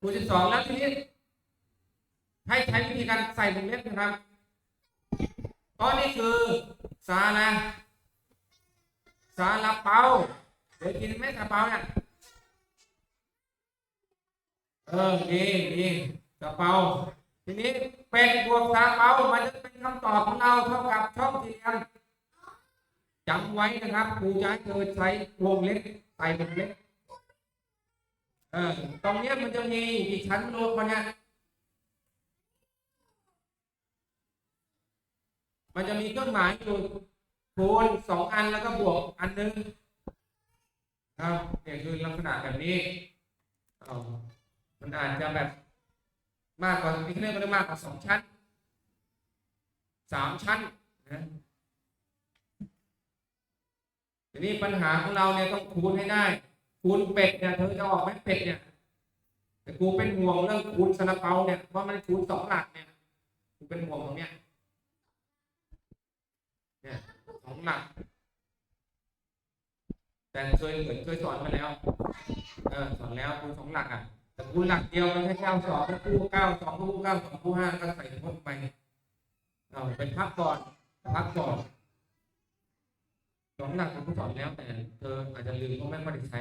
ครูที่สองแล้วทีนี้ให้ใช้วิธีการใส่วงเล็บนะครับเพราะนี่คือซาลาซาลาเปาเดี๋ยวกินไหมซาลาเปาเนี่ยเออดีดีซาลาเปาทีนี้เป็ดบวกซาลาเปามันจะเป็นคำตอบของเราเท่ากับช่องสี่เหลี่ยมจำไว้นะครับครูจะให้เธอใช้วงเล็บใส่วงเล็บ ตรงเนี้ยมันจะมีอีกชั้นโลกมันเนี่ยมันจะมีเครื่องหมายอยู่คูณสองอันแล้วก็บวกอันหนึงครับเนี่ยคือลักษณะแบบนี้มันอาจจะแบบมากกว่าที่เรียกว่าได้มากกว่าสองชั้นสามชั้นนะทีนี้ปัญหาของเราเนี่ยต้องคูณให้ได้ คูณเป็ดเนี่ยเธอจะออกไหมเป็ดเนี่ยแต่กูเป็นห่วงเรื่องคูณซาลาเปาเนี่ยเพราะมันคูณสองหลักเนี่ยกูเป็นห่วงตรงเนี้ยเนี่ยสองหลัก แต่เคยเหมือนเคยสอนมาแล้ว เออสอนแล้วคูณสองหลักอะแต่คูณหลักเดียวมันแค่เก้าสองแล้วคูณเก้าสองคูณเก้าสองคูณห้าก็ใส่ทดไปเอาเป็นพักก่อนพักก่อนสองหลักผมก็สอนแล้วแต่เธออาจจะลืมเพราะไม่ค่อยได้ใช้